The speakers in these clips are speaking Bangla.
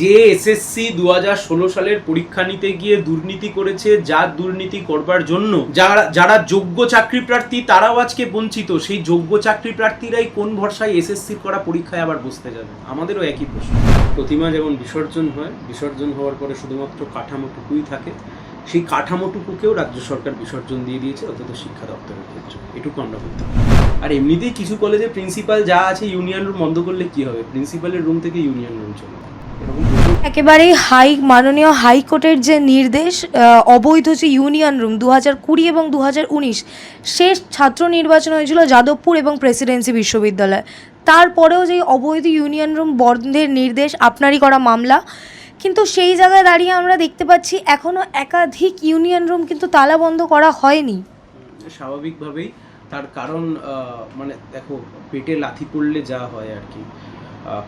যে এসএসসি দু হাজার ষোলো সালের পরীক্ষা নিতে গিয়ে দুর্নীতি করেছে যার দুর্নীতি করবার জন্য। যারা যারা যোগ্য চাকরি প্রার্থী, তারাও আজকে বঞ্চিত। সেই যোগ্য চাকরি প্রার্থীরাই কোন ভরসায় এসএসসির করা পরীক্ষায় আবার বসতে যাবে? আমাদেরও একই প্রশ্ন। প্রতিমা যেমন বিসর্জন হয়, বিসর্জন হওয়ার পরে শুধুমাত্র কাঠামোটুকুই থাকে। সেই কাঠামোটুকুকেও রাজ্য সরকার বিসর্জন দিয়ে দিয়েছে, অন্তত শিক্ষা দপ্তরের ক্ষেত্রে। এটুকু আমরা বলতে। আর এমনিতেই কিছু কলেজে প্রিন্সিপাল যা আছে, ইউনিয়ন রুম বন্ধ করলে কি হবে? প্রিন্সিপালের রুম থেকে ইউনিয়ন রুম চলে। একেবারেই হাই, মাননীয় হাইকোর্টের যে নির্দেশ অবৈধ যে ইউনিয়ন রুম দু হাজার কুড়ি এবং দু হাজার উনিশ, শেষ ছাত্র নির্বাচন হয়েছিল যাদবপুর এবং প্রেসিডেন্সি বিশ্ববিদ্যালয়। তারপরেও যে অবৈধ ইউনিয়ন রুম বন্ধের নির্দেশ, আপনারই করা মামলা, কিন্তু সেই জায়গায় দাঁড়িয়ে আমরা দেখতে পাচ্ছি এখনও একাধিক ইউনিয়ন রুম কিন্তু তালা বন্ধ করা হয়নি। স্বাভাবিকভাবেই তার কারণ মানে দেখো, পেটে লাথি পড়লে যা হয় আর কি।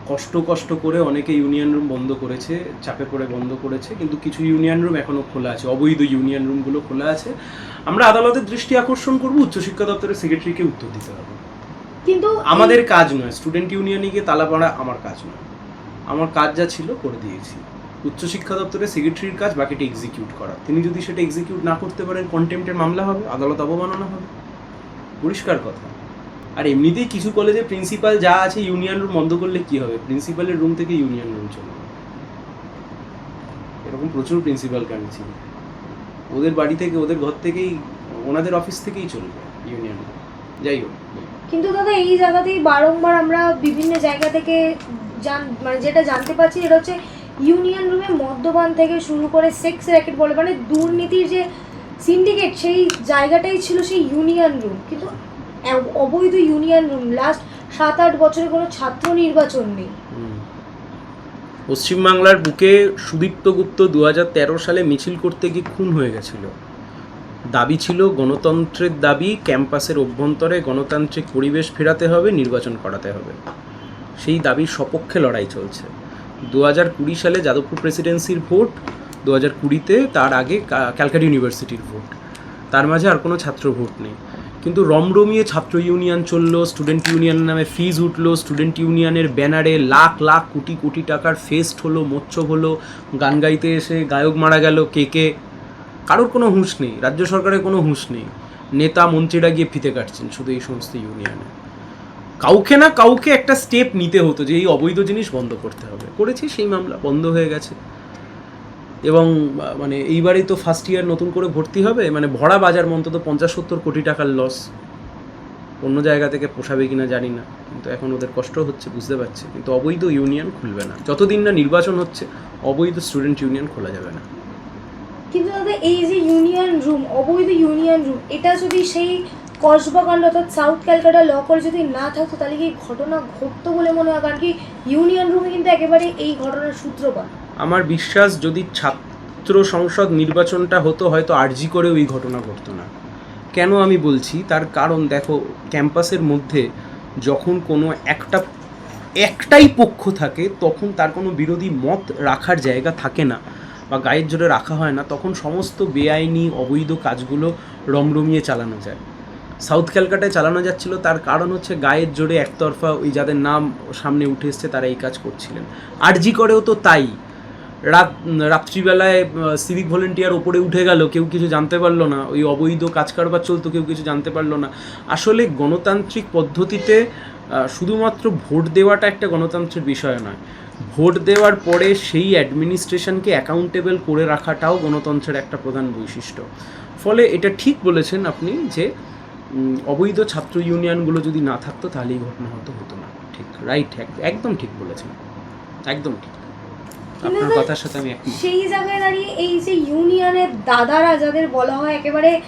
কষ্ট কষ্ট করে অনেকে ইউনিয়ন রুম বন্ধ করেছে চাপে পড়ে বন্ধ করেছে কিন্তু কিছু ইউনিয়ন রুম এখনও খোলা আছে অবৈধ ইউনিয়ন রুমগুলো খোলা আছে। আমরা আদালতের দৃষ্টি আকর্ষণ করব উচ্চশিক্ষা দপ্তরের সেক্রেটারিকে উত্তর দিতে হবে। কিন্তু আমাদের কাজ নয় স্টুডেন্ট ইউনিয়নে গিয়ে তালা পড়া আমার কাজ নয়। আমার কাজ যা ছিল করে দিয়েছি। উচ্চশিক্ষা দপ্তরের সেক্রেটারির কাজ বাকিটা এক্সিকিউট করা। তিনি যদি সেটা এক্সিকিউট না করতে পারেন কন্টেম্পটের মামলা হবে আদালত অবমাননা হবে। পরিষ্কার কথা। আর এমনিতেই কিছু কলেজে প্রিন্সিপাল যা আছে ইউনিয়ন রুম বন্ধ করলে কি হবে? প্রিন্সিপালের রুম থেকে ইউনিয়ন রুম চলে এরকম প্রচুর প্রিন্সিপাল কারণ ছিল। ওদের বাড়ি থেকে, ওদের ঘর থেকেই, ওনাদের অফিস থেকেই চলবে ইউনিয়ন যাই হোক। কিন্তু দাদা, এই জায়গাতেই বারংবার আমরা বিভিন্ন জায়গা থেকে জান মানে যেটা জানতে পারছি এটা হচ্ছে ইউনিয়ন রুমে মদ্যপান থেকে শুরু করে সেক্স র্যাকেট বলে মানে দুর্নীতির যে সিন্ডিকেট সেই জায়গাটাই ছিল সেই ইউনিয়ন রুম কিন্তু অবৈধ ইউনিয়ন রুম লাস্ট সাত আট বছরে কোনো ছাত্র নির্বাচন নেই। পশ্চিমবাংলার বুকে সুদীপ্ত গুপ্ত দু হাজার তেরো সালে মিছিল করতে গিয়ে খুন হয়ে গেছিল। দাবি ছিল, গণতন্ত্রের দাবি, ক্যাম্পাসের অভ্যন্তরে গণতান্ত্রিক পরিবেশ ফেরাতে হবে, নির্বাচন করাতে হবে। সেই দাবির সপক্ষে লড়াই চলছে। দু কুড়ি সালে যাদবপুর প্রেসিডেন্সির ভোট দু হাজার কুড়িতে তার আগে ক্যালকাটা ইউনিভার্সিটির ভোট। তার মাঝে আর কোনো ছাত্র ভোট নেই। কিন্তু রমরমিয়ে ছাত্র ইউনিয়ন চলল, স্টুডেন্ট ইউনিয়ন নামে ফিজ উঠল, স্টুডেন্ট ইউনিয়নের ব্যানারে লাখ লাখ কোটি কোটি টাকার ফেস্ট হলো মোচ্ছব হলো, গান গাইতে এসে গায়ক মারা গেল, কে কে? কারোর কোনো হুঁশ নেই, রাজ্য সরকারের কোনো হুঁশ নেই। নেতা মন্ত্রীরা গিয়ে ফিতে কাটছেন শুধু এই সমস্ত ইউনিয়নে। কাউকে না কাউকে একটা স্টেপ নিতে হতো যে এই অবৈধ জিনিস বন্ধ করতে হবে। করেছি সেই মামলা, বন্ধ হয়ে গেছে। এবং মানে এইবারেই তো ফার্স্ট ইয়ার নতুন করে ভর্তি হবে মানে ভরা বাজার অন্তত পঞ্চাশ সত্তর কোটি টাকার লস অন্য জায়গা থেকে পোষাবে কিনা জানি না, কিন্তু এখন ওদের কষ্ট হচ্ছে, বুঝতে পারছি। কিন্তু অবৈধ ইউনিয়ন খুলবে না। যতদিন না নির্বাচন হচ্ছে, অবৈধ স্টুডেন্ট ইউনিয়ন খোলা যাবে না। কিন্তু দাদা, এই যে ইউনিয়ন রুম অবৈধ ইউনিয়ন রুম এটা যদি সেই কসবাকাণ্ড অর্থাৎ সাউথ ক্যালকাটা ল করে যদি না থাকতো, তাহলে কি ঘটনা ঘটতো বলে মনে হয়? কারণ কি ইউনিয়ন রুমে কিন্তু একেবারে এই ঘটনার সূত্রপাত। আমার বিশ্বাস যদি ছাত্র সংসদ নির্বাচনটা হতো, হয়তো আর্জি করে ওই ঘটনা ঘটতো না। কেন আমি বলছি? তার কারণ দেখো, ক্যাম্পাসের মধ্যে যখন কোনো একটা, একটাই পক্ষ থাকে, তখন তার কোনো বিরোধী মত রাখার জায়গা থাকে না বা গায়ের জোরে রাখা হয় না। তখন সমস্ত বেআইনি, অবৈধ কাজগুলো রমরমিয়ে চালানো যায়। সাউথ ক্যালকাটায় চালানো যাচ্ছিল, তার কারণ হচ্ছে গায়ের জোরে একতরফা ওই যাদের নাম সামনে উঠে এসছে, তারা এই কাজ করছিলেন। আরজি করেও তো তাই। রাত, রাত্রিবেলায় সিভিক ভলেন্টিয়ার ওপরে উঠে গেল, কেউ কিছু জানতে পারল না। ওই অবৈধ কাজ কারবার চলতো, কেউ কিছু জানতে পারল না। আসলে গণতান্ত্রিক পদ্ধতিতে শুধুমাত্র ভোট দেওয়াটা একটা গণতন্ত্রের বিষয় নয়। ভোট দেওয়ার পরে সেই অ্যাডমিনিস্ট্রেশনকে অ্যাকাউন্টেবল করে রাখাটাও গণতন্ত্রের একটা প্রধান বৈশিষ্ট্য। ফলে এটা ঠিক বলেছেন আপনি যে অবৈধ ছাত্র ইউনিয়নগুলো যদি না থাকতো তাহলে এই ঘটনা হতো হতো না। ঠিক রাইট একদম ঠিক বলেছেন। একদম ঠিক। আপনার কথার সাথে আমি একমত। সেই জায়গায় দাঁড়িয়ে এই যে ইউনিয়নের দাদারা যাদের বলা হয় একেবারে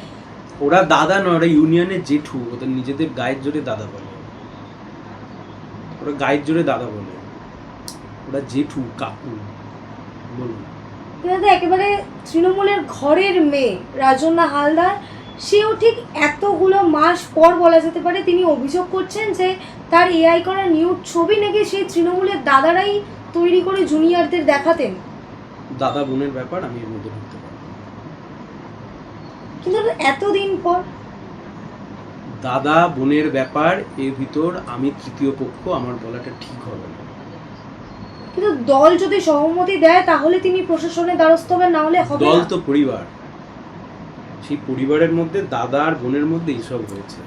ওরা দাদা নয় ওরা ইউনিয়নের জেঠু ওদের নিজেদের গায়ের জোরে দাদা বলে। ওরা গায়ের জোরে দাদা বলে। ওরা জেঠু কাকু বলুন। একেবারে তৃণমূলের ঘরের মেয়ে রাজন্না হালদার। সেও ঠিক এতগুলো মাস পর বলা যেতে পারে তিনি অভিযোগ করছেন যে তার এআই করা নিউড ছবি নাকি সেই তৃণমূলের দাদারাই তৈরি করে জুনিয়রদের দেখাতেন? দাদা বোনের ব্যাপার আমি এর মধ্যে ঢুকতে পারব না। কিন্তু এতদিন পর। দাদা বোনের ব্যাপার এর ভিতর আমি তৃতীয় পক্ষ আমার বলাটা ঠিক হবে না। কিন্তু দল যদি সহমতি দেয় তাহলে তিনি প্রশাসনের দ্বারস্থ হবেন না হলে হবে দল না। তো পরিবার। সেই পরিবারের মধ্যে দাদা আর বোনের মধ্যে এইসব হয়েছে।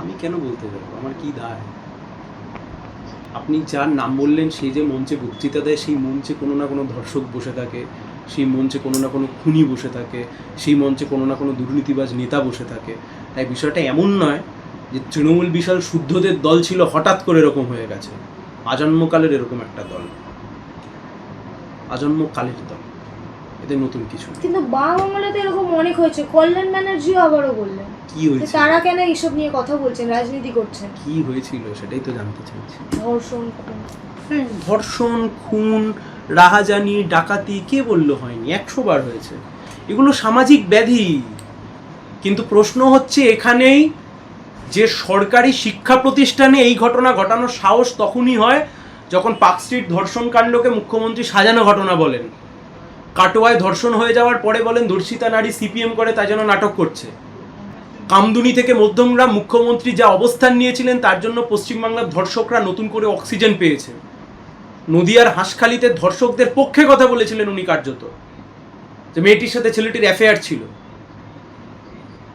আমি কেন বলতে যাব? আমার কি দায়? আপনি যার নাম বললেন সেই যে মঞ্চে বক্তৃতা দেয়, সেই মঞ্চে কোনো না কোনো ধর্ষক বসে থাকে, সেই মঞ্চে কোনো না কোনো খুনি বসে থাকে, সেই মঞ্চে কোনো না কোনো দুর্নীতিবাজ নেতা বসে থাকে। তাই বিষয়টা এমন নয় যে তৃণমূল বিশাল শুদ্ধদের দল ছিল হঠাৎ করে এরকম হয়ে গেছে। আজন্মকালের এরকম একটা দল। আজন্মকালের দল। এতে নতুন কিছু কিন্তু আমলে এরকম অনেক হয়েছে। কল্যাণ ব্যানার্জিও আবারও বললেন। কি হয়েছে তারা কেন এইসব নিয়ে কথা বলছেন রাজনীতি করছেন কি হয়েছিল সেটাই তো জানতে চাইছি। ধর্ষণ খুন। ধর্ষণ খুন রাহাজানি ডাকাতি কে বলল হয়নি? একশো বার হয়েছে। এগুলো সামাজিক ব্যাধি। কিন্তু প্রশ্ন হচ্ছে এখানেই যে সরকারি শিক্ষা প্রতিষ্ঠানে এই ঘটনা ঘটানোর সাহস তখনই হয় যখন পার্ক স্ট্রিট ধর্ষণ কাণ্ডকে মুখ্যমন্ত্রী সাজানো ঘটনা বলেন। কাটোয়ায় ধর্ষণ হয়ে যাওয়ার পরে বলেন ধর্ষিতা নারী সিপিএম করে তাই জন্য নাটক করছে। কামদুনি থেকে মধ্যমগ্রাম মুখ্যমন্ত্রী যা অবস্থান নিয়েছিলেন, তার জন্য পশ্চিমবাংলার ধর্ষকরা নতুন করে অক্সিজেন পেয়েছে। নদিয়ার হাঁসখালিতে ধর্ষকদের পক্ষে কথা বলেছিলেন উনি কার্যত। যে মেয়েটির সাথে ছেলেটির অ্যাফেয়ার ছিল।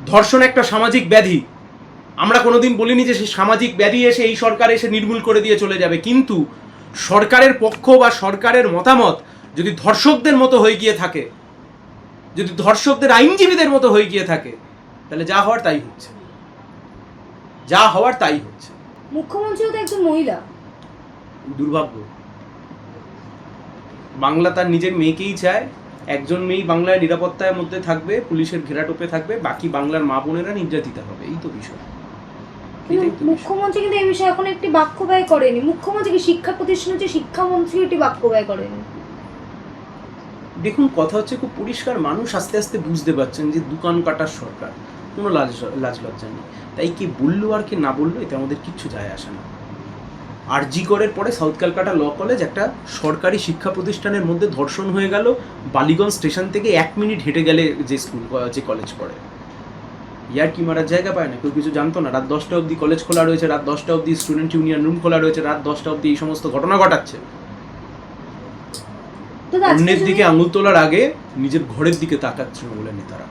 ধর্ষণ একটা সামাজিক ব্যাধি। আমরা কোনোদিন বলিনি যে সেই সামাজিক ব্যাধি এসে এই সরকার এসে নির্মূল করে দিয়ে চলে যাবে। কিন্তু সরকারের পক্ষ বা সরকারের মতামত যদি ধর্ষকদের মতো হয়ে গিয়ে থাকে, যদি ধর্ষকদের আইনজীবীদের মতো হয়ে গিয়ে থাকে তাহলে যা হওয়ার তাই হচ্ছে। যা হওয়ার তাই হচ্ছে। মুখ্যমন্ত্রীও তো একজন মহিলা। দুর্ভাগ্য। বাংলা তার নিজের মেয়েকেই চায়। একজন মেয়েই বাংলায় নিরাপত্তার মধ্যে থাকবে পুলিশের ঘেরাটোপে থাকবে বাকি বাংলার মা বোনেরা নির্যাতিত হবে। এই তো বিষয়। মুখ্যমন্ত্রী কিন্তু এই বিষয়ে এখন একটি বাক্য ব্যয় করেনি। মুখ্যমন্ত্রী কি শিক্ষা প্রতিষ্ঠান হচ্ছে শিক্ষামন্ত্রী একটি বাক্য ব্যয় করেনি? দেখুন কথা হচ্ছে খুব পরিষ্কার। মানুষ আস্তে আস্তে বুঝতে পারছেন যে দোকান কাটার সরকার। কোনো লাজ লাজ লজ্জা নেই। তাই কি বলল আর কি না বলল এতে আমাদের কিচ্ছু যায় আসে না। আর জি করের পরে সাউথ ক্যালকাটা ল কলেজ একটা সরকারি শিক্ষা প্রতিষ্ঠানের মধ্যে ধর্ষণ হয়ে গেল বালিগঞ্জ স্টেশন থেকে এক মিনিট হেঁটে গেলে যে স্কুল যে কলেজ পড়ে। ইয়ার কি মারার জায়গা পায় না? কেউ কিছু জানতো না? রাত দশটা অবধি কলেজ খোলা রয়েছে রাত দশটা অবধি স্টুডেন্ট ইউনিয়ন রুম খোলা রয়েছে রাত দশটা অবধি এই সমস্ত ঘটনা ঘটাচ্ছে। অন্যের দিকে আঙুল তোলার আগে নিজের ঘরের দিকে তাকাচ্ছে তৃণমূলের নেতারা।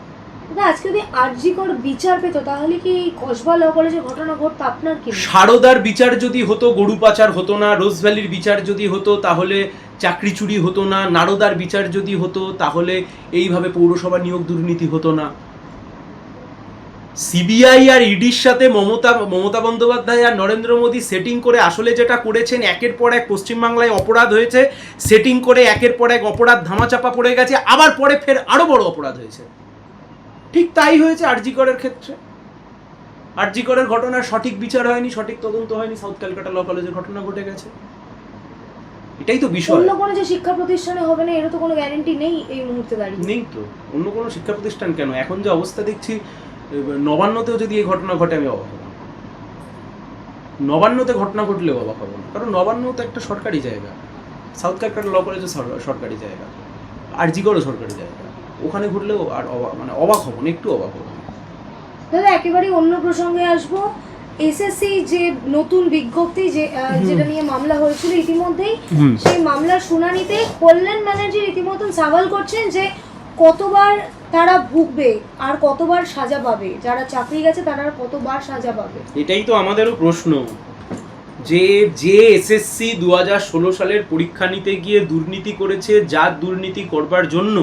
দাদা, আজকে যদি আরজিকর বিচার পেতো, তাহলে কি কসবা ল কলেজে ঘটনা ঘটতো আপনার কি? সারদার বিচার যদি হতো, গরু পাচার হতো না, রোজ ভ্যালির বিচার যদি হতো, তাহলে চাকরি চুরি হতো না, নারদার বিচার যদি হতো, তাহলে এইভাবে পৌরসভা নিয়োগ দুর্নীতি হতো না। সিবিআই আর ইডির সাথে মমতা মমতা বন্দ্যোপাধ্যায় আর নরেন্দ্র মোদী সেটিং করে আসলে যেটা করেছেন, একের পর এক পশ্চিমবাংলায় অপরাধ হয়েছে সেটিং করে একের পর এক অপরাধ ধামাচাপা পড়ে গেছে, আবার পরে ফের আরও বড় অপরাধ হয়েছে। ঠিক তাই হয়েছে আরজিকরের ক্ষেত্রে। আরজিকরের ঘটনার সঠিক বিচার হয়নি সঠিক তদন্ত হয়নি সাউথ ক্যালকাটা ল কলেজের ঘটনা ঘটে গেছে। এটাই তো বিষয়। অন্য কোনো যে শিক্ষা প্রতিষ্ঠানে হবে না এরও তো কোনো গ্যারেন্টি নেই এই মুহূর্তে দাঁড়িয়ে। নেই তো। অন্য কোনো শিক্ষা প্রতিষ্ঠান কেন? এখন যে অবস্থা দেখছি নবান্নতেও যদি এই ঘটনা ঘটে আমি অবাক হব। নবান্নতে ঘটনা ঘটলেও অবাক হব না। কারণ নবান্ন তো একটা সরকারি জায়গা। সাউথ ক্যালকাটা ল কলেজও সরকারি জায়গা। আর জিগরও সরকারি জায়গা। ওখানে ঘটলেও আর অবাক মানে অবাক হব না একটু অবাক হব। দাদা একেবারে অন্য প্রসঙ্গে আসব। এসএসসি যে নতুন বিজ্ঞপ্তি যে যেটা নিয়ে মামলা হয়েছিল ইতিমধ্যেই সেই মামলার শুনানিতে কল্যাণ ব্যানার্জি রীতিমতন সওয়াল করছেন যে কতবার তারা ভুগবে আর কতবার সাজা পাবে। যারা চাকরি গেছে তারা আর কতবার সাজা পাবে। এটাই তো আমাদেরও প্রশ্ন। যে যে এসএসসি দু ষোলো সালের পরীক্ষা নিতে গিয়ে দুর্নীতি করেছে যার দুর্নীতি করবার জন্য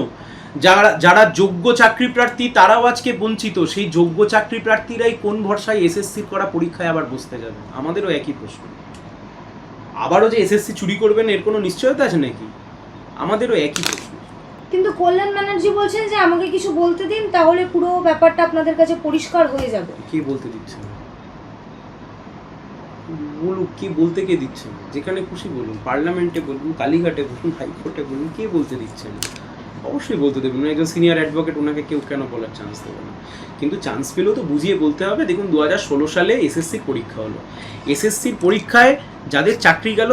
যারা যারা যোগ্য চাকরি প্রার্থী তারাও আজকে বঞ্চিত। সেই যোগ্য চাকরি প্রার্থীরাই কোন ভরসায় এসএসসির করা পরীক্ষায় আবার বসতে যাবে? আমাদেরও একই প্রশ্ন। আবারও যে এসএসসি চুরি করবেন এর কোনো নিশ্চয়তা আছে নাকি? আমাদেরও একই প্রশ্ন। কিন্তু কল্যাণ ব্যানার্জি বলছেন যে আমাকে কিছু বলতে দিন তাহলে পুরো ব্যাপারটা আপনাদের কাছে পরিষ্কার হয়ে যাবে। কে বলতে দিচ্ছেন বলুক কে বলতে কে দিচ্ছেন যেখানে খুশি বলুন পার্লামেন্টে বলুন কালীঘাটে বলুন হাইকোর্টে বলুন কে বলতে দিচ্ছেন অবশ্যই বলতে দেবেন। একজন সিনিয়র অ্যাডভোকেট ওনাকে কেউ কেন বলার চান্স দেবে না। কিন্তু চান্স পেলেও তো বুঝিয়ে বলতে হবে, দেখুন দু হাজার ষোলো সালে এসএসসির পরীক্ষা হলো। এসএসসির পরীক্ষায় যাদের চাকরি গেল,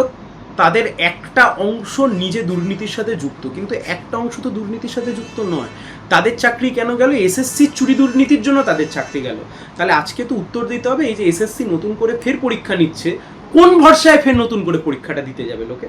তাদের একটা অংশ নিজে দুর্নীতির সাথে যুক্ত। কিন্তু একটা অংশ তো দুর্নীতির সাথে যুক্ত নয়। তাদের চাকরি কেন গেল? এসএসসির চুরি দুর্নীতির জন্য তাদের চাকরি গেল। তাহলে আজকে তো উত্তর দিতে হবে, এই যে এসএসসি নতুন করে ফের পরীক্ষা নিচ্ছে, কোন ভরসায় ফের নতুন করে পরীক্ষাটা দিতে যাবে লোকে?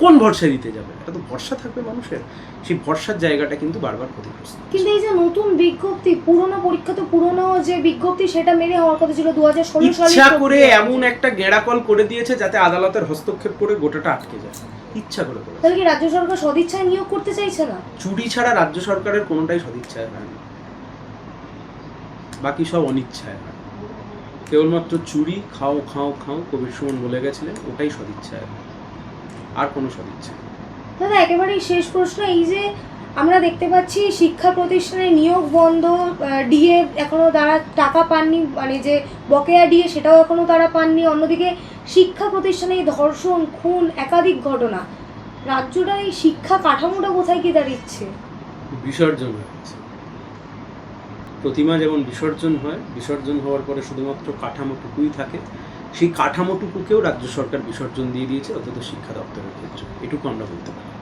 কোন ভরসা দিতে যাবে? এটা তো ভরসা থাকবে মানুষের। সেই ভরসার জায়গাটা কিন্তু বারবার ক্ষতিগ্রস্ত কিন্তু এই যে নতুন বিজ্ঞপ্তি পুরনো পরীক্ষা তো পুরনো যে বিজ্ঞপ্তি সেটা মেনে হওয়ার কথা ছিল দু হাজার ষোলো সালে ইচ্ছা করে এমন একটা গেঁড়াকল করে দিয়েছে যাতে আদালতের হস্তক্ষেপ করে গোটাটা আটকে যায়। ইচ্ছা করে তাহলে কি রাজ্য সরকার সদিচ্ছায় নিয়োগ করতে চাইছে না? চুরি ছাড়া রাজ্য সরকারের কোনোটাই সদিচ্ছায় হয় না। বাকি সব অনিচ্ছায় হয়। কেবলমাত্র চুরি খাও খাও খাও কবির সুমন বলে গেছিলেন ওটাই সদিচ্ছায় হয়। আর কোনো সদিচ্ছা দাদা একেবারেই শেষ প্রশ্ন এই যে আমরা দেখতে পাচ্ছি শিক্ষা প্রতিষ্ঠানে নিয়োগ বন্ধ ডিএ এখনও তারা টাকা পাননি মানে যে বকেয়া ডিএ সেটাও এখনও তারা পাননি অন্যদিকে শিক্ষা প্রতিষ্ঠানে ধর্ষণ খুন একাধিক ঘটনা। রাজ্যটার এই শিক্ষা কাঠামোটা কোথায় কি দাঁড়িয়েছে? বিসর্জন হয়েছে। প্রতিমা যেমন বিসর্জন হয় বিসর্জন হওয়ার পরে শুধুমাত্র কাঠামোটুকুই থাকে সেই কাঠামোটুকুকেও রাজ্য সরকার বিসর্জন দিয়ে দিয়েছে অন্তত শিক্ষা দপ্তরের ক্ষেত্রে। এটুকু আমরা বলতে পারি।